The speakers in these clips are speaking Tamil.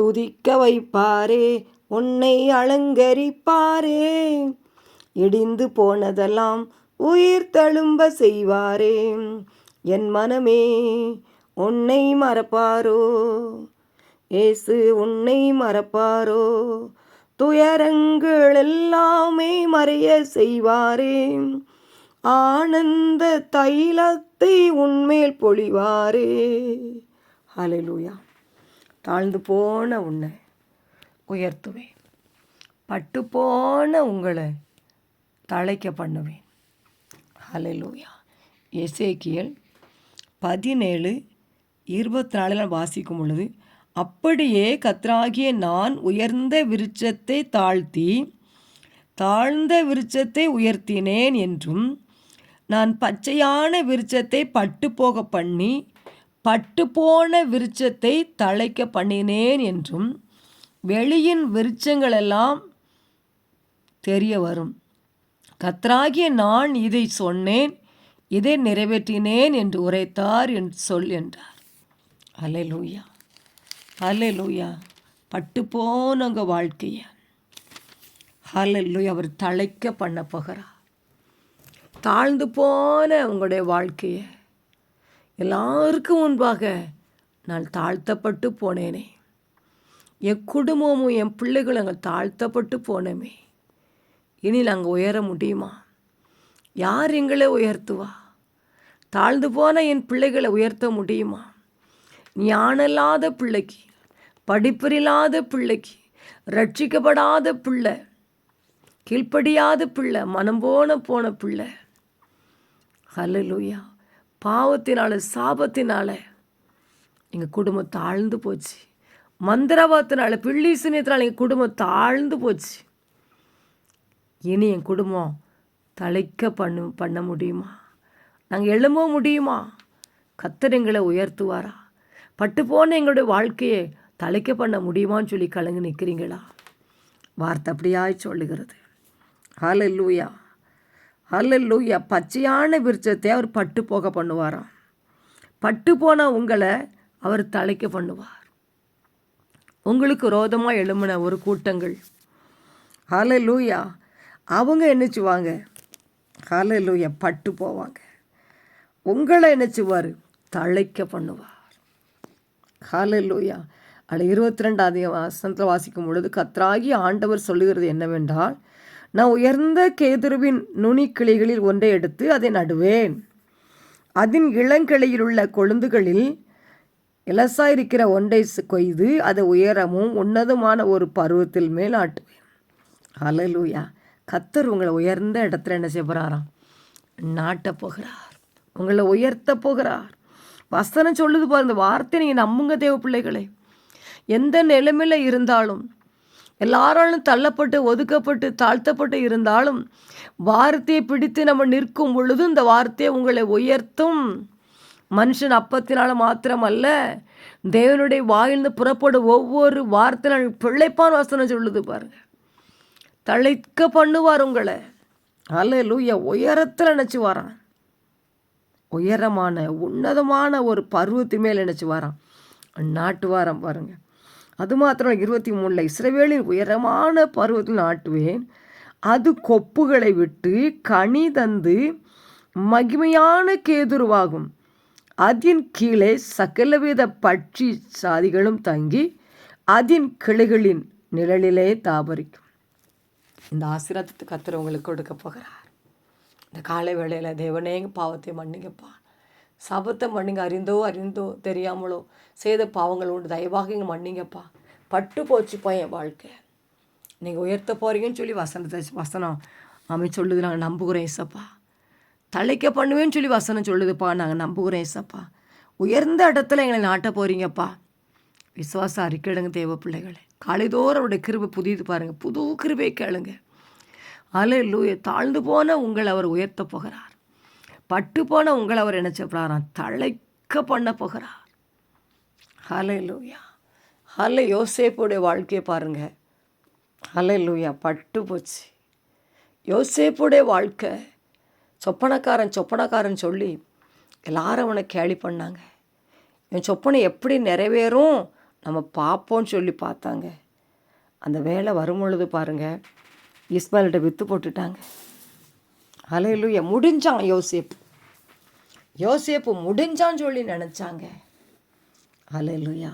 துதிக்க வைப்பாரே உன்னை அலங்கரிப்பாரே. இடிந்து போனதெல்லாம் உயிர் தழும்ப செய்வாரே. என் மனமே உன்னை மறப்பாரோ? ஏசு உன்னை மறப்பாரோ? துயரங்கள் எல்லாமே மறைய செய்வாரே. ஆனந்த தைலத்தை உன்மேல் பொழிவாரே. ஹalleluya. தாழ்ந்து போன உன்னை உயர்த்துவேன். பட்டு போன உங்களை தழைக்க பண்ணுவேன். ஹalleluya. எசேக்கியல் பதினேழு இருபத்தி நாலில் வாசிக்கும் பொழுது அப்படியே கத்ராகிய நான் உயர்ந்த விருட்சத்தை தாழ்த்தி தாழ்ந்த விருட்சத்தை உயர்த்தினேன் என்றும் நான் பச்சையான விருட்சத்தை பட்டு போக பண்ணி பட்டுப்போன விருட்சத்தை தழைக்க பண்ணினேன் என்றும் வெளியின் விருட்சங்களெல்லாம் தெரிய வரும். கத்ராகிய நான் இதை சொன்னேன் இதை நிறைவேற்றினேன் என்று உரைத்தார் என்று சொல் என்றார். அலை லூயா அலை லூயா பட்டு போனவங்க வாழ்க்கைய. ஹலல்லூயா அவர் தழைக்க பண்ண போகிறார். தாழ்ந்து போன உங்களுடைய வாழ்க்கையை. எல்லாருக்கும் முன்பாக நான் தாழ்த்தப்பட்டு போனேனே. என் குடும்பமும் என் பிள்ளைகளும் அங்கே தாழ்த்தப்பட்டு போனோமே. இனி நாங்கள் உயர முடியுமா? யார் எங்களை உயர்த்துவா? தாழ்ந்து போன என் பிள்ளைகளை உயர்த்த முடியுமா? ஞானமில்லாத பிள்ளைக்கு படிப்பறில்லாத பிள்ளைக்கு ரட்சிக்கப்படாத பிள்ளை கீழ்ப்படியாத பிள்ளை மனம் போன போன பிள்ளை. ஹalleluya. பாவத்தினால சாபத்தினால எங்கள் குடும்பம் தாழ்ந்து போச்சு. மந்திரவாதத்தினால பிள்ளி சினியத்தினால எங்கள் குடும்பம் தாழ்ந்து போச்சு. இனி என் குடும்பம் தலைக்க பண்ணு பண்ண முடியுமா? நாங்கள் எழும்ப முடியுமா? கத்தர் எங்களை உயர்த்துவாரா? பட்டு போன எங்களுடைய வாழ்க்கையை தலைக்க பண்ண முடியுமான்னு சொல்லி கலங்கி நிற்கிறீங்களா வார்த்தை அப்படியாய் சொல்லுகிறது. ஹalleluya. ஹalleluya பச்சையான விருட்சத்தை அவர் பட்டு போக பண்ணுவாராம். பட்டு போன உங்களை அவர் தலைக்க பண்ணுவார். உங்களுக்கு ரோதமாக எழும்பின ஒரு கூட்டங்கள். ஹalleluya அவங்க என்னச்சுவாங்க ஹalleluya பட்டு போவாங்க. உங்களை என்னச்சுவார் தழைக்க பண்ணுவார். ஹலலூயா அதில் இருபத்தி ரெண்டாவது வாசனத்தில் வாசிக்கும் பொழுது கத்ராகி ஆண்டவர் சொல்லுகிறது என்னவென்றால் நான் உயர்ந்த கேதுருவின் நுனிக்கிளைகளில் ஒன்றை எடுத்து அதை நடுவேன். அதன் இளங்கிளையில் உள்ள கொழுந்துகளில் இலசாயிருக்கிற ஒன்றை கொய்து அதை உயரமும் உன்னதமான ஒரு பருவத்தில் மேல் ஆட்டுவேன். அலலூயா கத்தர் உங்களை உயர்ந்த இடத்துல என்ன செய்ய போகிறாராம் நாட்டப் போகிறார். உங்களை உயர்த்த போகிறார். வசனம் சொல்லுது பாருங்க வார்த்தை நீங்கள் நம்புங்க தேவ பிள்ளைகளே. எந்த நிலைமையில் இருந்தாலும் எல்லாராலும் தள்ளப்பட்டு ஒதுக்கப்பட்டு தாழ்த்தப்பட்டு இருந்தாலும் வார்த்தையை பிடித்து நம்ம நிற்கும் பொழுது இந்த வார்த்தையை உங்களை உயர்த்தும். மனுஷன் அப்பத்தினால மாத்திரமல்ல தேவனுடைய வாயிலிருந்து புறப்படும் ஒவ்வொரு வார்த்தையினால் பிள்ளைப்பான் வசனம் சொல்லுது பாருங்க. தழைக்க பண்ணுவார் உங்களை. அல்ல லூயா உயரத்தில் நினச்சி வரான். உயரமான உன்னதமான ஒரு பருவத்து மேல் நினச்சி வரான். நாட்டு வாரம் பாருங்கள் அது மாத்திரம் இருபத்தி மூணில் இஸ்ரவேலின் உயரமான பருவத்தில் நாட்டுவேன். அது கொப்புகளை விட்டு கனி தந்து மகிமையான கேதுருவாகும். அதின் கீழே சகலவித பட்சி சாதிகளும் தங்கி அதின் கிளைகளின் நிழலிலே தாபரிக்கும். இந்த ஆசீர்வாதத்தை கத்துறவங்களுக்கு கொடுக்க போகிறார். இந்த காலை வேளையில் தேவனே எங்கள் பாவத்தை மன்னிங்கப்பா. சபத்தை மன்னிங்க அறிந்தோ அறிந்தோ தெரியாமலோ. செய்த பாவங்கள் உண்டு. தயவாக இங்கே மன்னிங்கப்பா. பட்டு போச்சுப்பா என் வாழ்க்கை. நீங்கள் உயர்த்த போகிறீங்கன்னு சொல்லி வசனத்தை வசனம் அமை சொல்லுது. நாங்கள் நம்புகிறோம் ஏசப்பா. தலைக்க பண்ணுவேன்னு சொல்லி வசனம் சொல்லுதுப்பா. நாங்கள் நம்புகிறோம் ஏசப்பா. உயர்ந்த இடத்துல எங்களை நாட்ட போகிறீங்கப்பா விசுவாசம் அறிக்கையிடுங்க தேவ பிள்ளைகளை. காலைதோறும் அவருடைய கிருபை புதியது பாருங்கள் புது கிருபை கேளுங்க. அலை லூய தாழ்ந்து போன உங்களை அவர் உயர்த்த போகிறார். பட்டு போன உங்களை அவர் என்ன சொல்கிறாராம் தழைக்க பண்ண போகிறார். ஹலை லூயா ஹலை யோசேப்புடைய வாழ்க்கையை பாருங்கள் ஹலை லூயா பட்டு போச்சு. யோசேப்புடைய வாழ்க்கை சொப்பனக்காரன் சொப்பனக்காரன் சொல்லி எல்லாரும் அவனை கேலி பண்ணாங்க. இவன் சொப்பனை எப்படி நிறைவேறும்? நம்ம பார்ப்போம்னு சொல்லி பார்த்தாங்க. அந்த வேலை வரும் பொழுது பாருங்கள் இஸ்மாயில்கிட்ட விற்று போட்டுட்டாங்க. அலையிலுய முடிஞ்சான் யோசேப்பு யோசேப்பு முடிஞ்சான்னு சொல்லி நினச்சாங்க. அலையிலுயா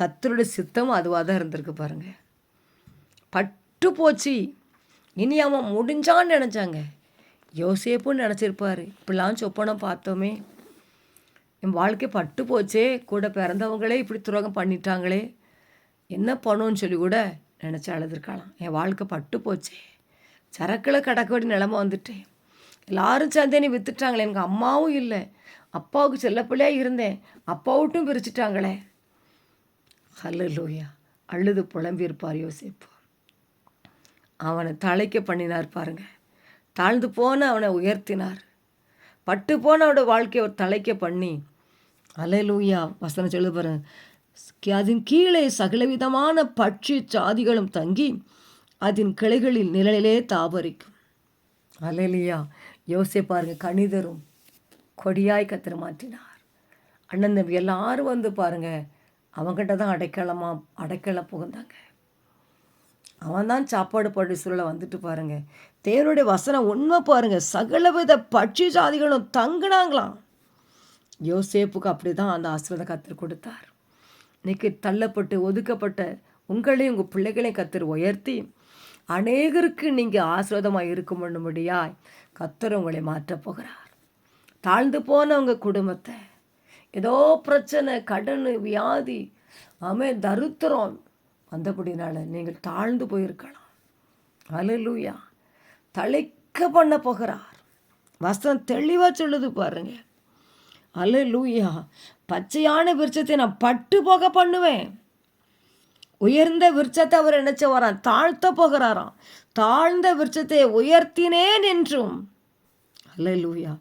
கத்தருடைய சித்தம் அதுவாக தான் இருந்திருக்கு பாருங்க. பட்டு போச்சு. இனி அவன் முடிஞ்சான்னு நினச்சாங்க. யோசேப்புன்னு நினச்சிருப்பாரு. இப்படிலாம் சொப்பனம் பார்த்தோமே. என் வாழ்க்கை பட்டு போச்சே. கூட பிறந்தவங்களே இப்படி துரோகம் பண்ணிட்டாங்களே. என்ன பண்ணுன்னு சொல்லி கூட நினச்சி அழுதுருக்கலாம். என் வாழ்க்கை பட்டு போச்சே. சரக்கில் கடக்க வேண்டிய நிலமை வந்துட்டேன் எல்லாரும் சந்தேனி நீ வித்துட்டாங்களே எனக்கு அம்மாவும் இல்லை. அப்பாவுக்கு செல்லப்பிள்ளையாக இருந்தேன். அப்பாவுட்டும் பிரிச்சுட்டாங்களே. ஹல்லலூயா. அழுது புலம்பியிருப்பார் யோசிப்பு. அவனை தலைக்க பண்ணினார் பாருங்க. தாழ்ந்து போன அவனை உயர்த்தினார். பட்டு போனவோட அவனோட வாழ்க்கையை ஒரு தலைக்க பண்ணி. அலையலூயா வசனம் சொல்லு பாருங்க. அதன் கீழே சகலவிதமான பட்சி சாதிகளும் தங்கி அதன் கிளைகளில் நிழலிலே தாபரிக்கும் அலையலியா யோசிய பாருங்க கணிதரும் கொடியாய் கத்திர மாற்றினார். அண்ணன் தம்பி எல்லாரும் வந்து பாருங்க அவங்ககிட்ட தான் அடைக்கலமா அடைக்கல புகுந்தாங்க. அவன் தான் சாப்பாடு பாடு சூழலை வந்துட்டு பாருங்க. தேவனுடைய வசனம் உண்மை பாருங்க சகலவித பட்சி ஜாதிகளும் தங்குனாங்களாம். யோசேப்புக்கு அப்படி தான் அந்த ஆசீர்வாதம் கத்தர் கொடுத்தார். இன்னைக்கு தள்ளப்பட்டு ஒதுக்கப்பட்ட உங்களையும் உங்கள் பிள்ளைகளையும் கத்தர் உயர்த்தி அநேகருக்கு நீங்கள் ஆசீர்வாதமாக இருக்கும் பண்ணும்படியாய் கத்தர் உங்களை மாற்றப் போகிறார். தாழ்ந்து போன உங்கள் குடும்பத்தை ஏதோ பிரச்சனை கடன் வியாதி ஆமே தருத்திரம் வந்தபடினால நீங்கள் தாழ்ந்து போயிருக்கலாம். அலலூயா தலைக்க பண்ண போகிறார். வசனம் தெளிவாக சொல்லுது பாருங்க. அலலூயா பச்சையான விருட்சத்தை நான் பட்டு போக பண்ணுவேன். உயர்ந்த விருட்சத்தை அவர் நினைச்ச வரான் தாழ்த்த போகிறாராம். தாழ்ந்த விருட்சத்தை உயர்த்தினேன் என்றும். அல்லூயா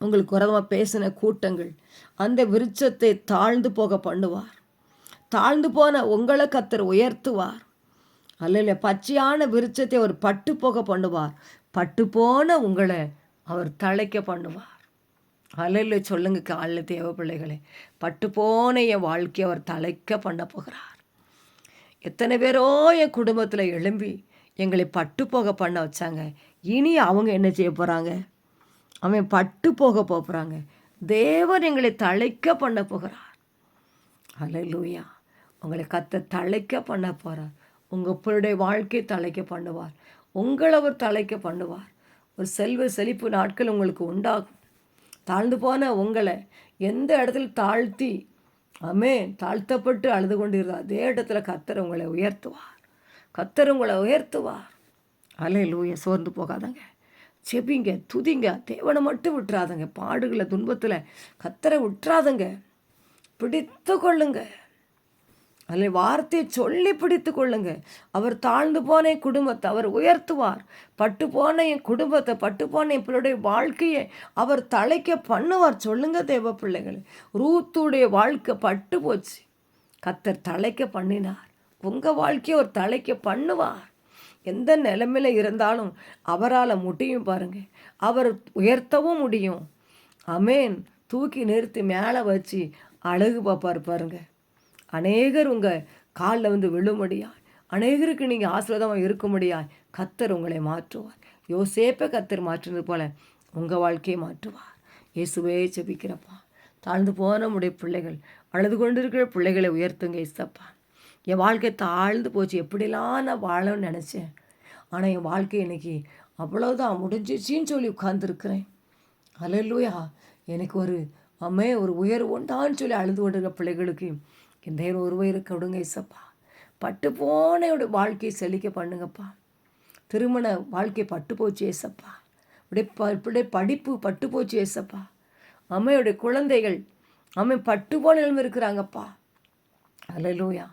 உங்களுக்கு உரதமாக பேசின கூட்டங்கள் அந்த விருட்சத்தை தாழ்ந்து போக பண்ணுவார். தாழ்ந்து போன உங்களை கத்தர் உயர்த்துவார். அல்ல பச்சையான விருட்சத்தை அவர் பட்டு போக பண்ணுவார். பட்டு போன உங்களை அவர் தழைக்க பண்ணுவார். அலையில் சொல்லுங்க காலில் தேவ பிள்ளைகளே. பட்டு போன என் வாழ்க்கையை அவர் தலைக்க பண்ண போகிறார். எத்தனை பேரோ என் குடும்பத்தில் எழும்பி எங்களை பட்டு போக பண்ண வச்சாங்க. இனி அவங்க என்ன செய்ய போகிறாங்க அவன் பட்டு போக போகிறாங்க தேவன் எங்களை தழைக்க பண்ண போகிறார். லூயா உங்களை கத்த தழைக்க பண்ண போகிறார் உங்கள் பிள்ளைய வாழ்க்கை தலைக்க பண்ணுவார். உங்களை அவர் தலைக்க பண்ணுவார். ஒரு செல்வ செழிப்பு நாட்கள் உங்களுக்கு உண்டாகும். தாழ்ந்து போன உங்களை எந்த இடத்துல தாழ்த்தி அமே தாழ்த்தப்பட்டு அழுது கொண்டிருந்தார் அதே இடத்துல கத்தர் உங்களை உயர்த்துவார். கத்தர் உங்களை உயர்த்துவார். அலை லூய சோர்ந்து போகாதங்க. செபிங்க துதிங்க. தேவனை மட்டும் விட்டுறாதங்க. பாடுகளை துன்பத்தில் கத்தரை விட்டுறாதங்க. பிடித்து கொள்ளுங்கள் அதில் வார்த்தையை சொல்லி பிடித்து கொள்ளுங்க. அவர் தாழ்ந்து போன என் குடும்பத்தை அவர் உயர்த்துவார். பட்டு போன என் குடும்பத்தை பட்டு போன என் வாழ்க்கையை அவர் தலைக்க பண்ணுவார். சொல்லுங்க தேவ பிள்ளைகள். ரூத்துடைய வாழ்க்கை பட்டு போச்சு. கத்தர் தலைக்க பண்ணினார். உங்கள் வாழ்க்கையை அவர் தலைக்க பண்ணுவார். எந்த நிலைமையில் இருந்தாலும் அவரால் முடியும் பாருங்க. அவர் உயர்த்தவும் முடியும். அமேன் தூக்கி நிறுத்தி மேலே வச்சு அழகு பார்ப்பார் பாருங்கள் அநேகர் உங்கள் காலில் வந்து விழும்படியாய். அநேகருக்கு நீங்கள் ஆசீர்வாதமாக இருக்கும்படியாய் கத்தர் உங்களை மாற்றுவார். யோசேப்பை கத்தர் மாற்றினது போல உங்கள் வாழ்க்கையை மாற்றுவார். இயேசுவே செபிக்கிறப்பா தாழ்ந்து போன உடைய பிள்ளைகள் அழுது கொண்டிருக்கிற பிள்ளைகளை உயர்த்துங்க இசப்பா என் வாழ்க்கை தாழ்ந்து போச்சு. எப்படிலாம் நான் வாழணும்னு நினச்சேன். ஆனால் என் வாழ்க்கை இன்னைக்கு அவ்வளோதான் முடிஞ்சிச்சின்னு சொல்லி உட்காந்துருக்குறேன் அலல்லூயா எனக்கு ஒரு அம்மே ஒரு உயர்வு உண்டான்னு சொல்லி அழுது கொண்டிருக்க பிள்ளைகளுக்கு இந்த ஒரு உயிருக்கு கொடுங்க இசப்பா. பட்டு போனையோட வாழ்க்கையை செழிக்க பண்ணுங்கப்பா. திருமண வாழ்க்கை பட்டு போச்சு ஏசப்பா அப்படியே ப இப்படியே படிப்பு பட்டு போச்சு ஏசப்பா அம்மையுடைய குழந்தைகள் அம்மை பட்டு போன நிலைமை இருக்கிறாங்கப்பா. அலலூயா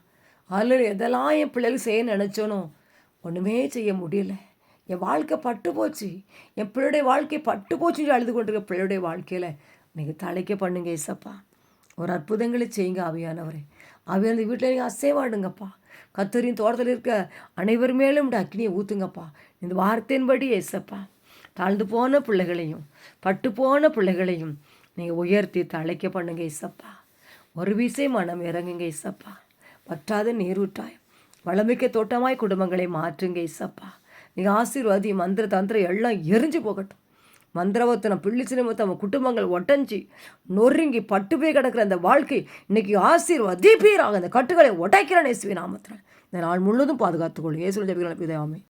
அதில் எதெல்லாம் என் பிள்ளைகள் செய்ய நினச்சோனோ ஒன்றுமே செய்ய முடியல. என் வாழ்க்கை பட்டு போச்சு. என் பிள்ளைடைய வாழ்க்கை பட்டு போச்சுன்னு அழுது கொண்டிருக்க பிள்ளையுடைய வாழ்க்கையில் நீங்கள் தலைக்க பண்ணுங்க ஏசப்பா ஒரு அற்புதங்களை செய்யுங்க ஆவியானவரே. ஆவியான வீட்டில் நீங்கள் அசைவாடுங்கப்பா. கத்தரின் தோட்டத்தில் இருக்க அனைவர் மேலும் இந்த அக்னியை ஊற்றுங்கப்பா இந்த வார்த்தையின்படி ஏசப்பா தாழ்ந்து போன பிள்ளைகளையும் பட்டு போன பிள்ளைகளையும் நீங்கள் உயர்த்தி தலைக்க பண்ணுங்க இசப்பா ஒரு வீசே மனம் இறங்குங்க இசப்பா பற்றாத நீரூட்டாய் வளமிக்க தோட்டமாய் குடும்பங்களை மாற்றுங்க இசப்பா நீங்கள் ஆசீர்வாதி மந்திர தந்திரம் எல்லாம் எரிஞ்சு போகட்டும். மந்திரவத்தனம் பிள்ளி சினிமத்தம் குடும்பங்கள் ஒட்டஞ்சி நொறுங்கி பட்டு போய் கிடக்கிற அந்த வாழ்க்கை இன்னைக்கு ஆசீர்வதிப்பீராக. அந்த கட்டுகளை உடைக்கிறேன் நேசுவி நாமத்தில். இந்த நாள் முழுவதும் பாதுகாத்துக்கொள்ளும் ஏசுல ஜபிகளை பிதாமே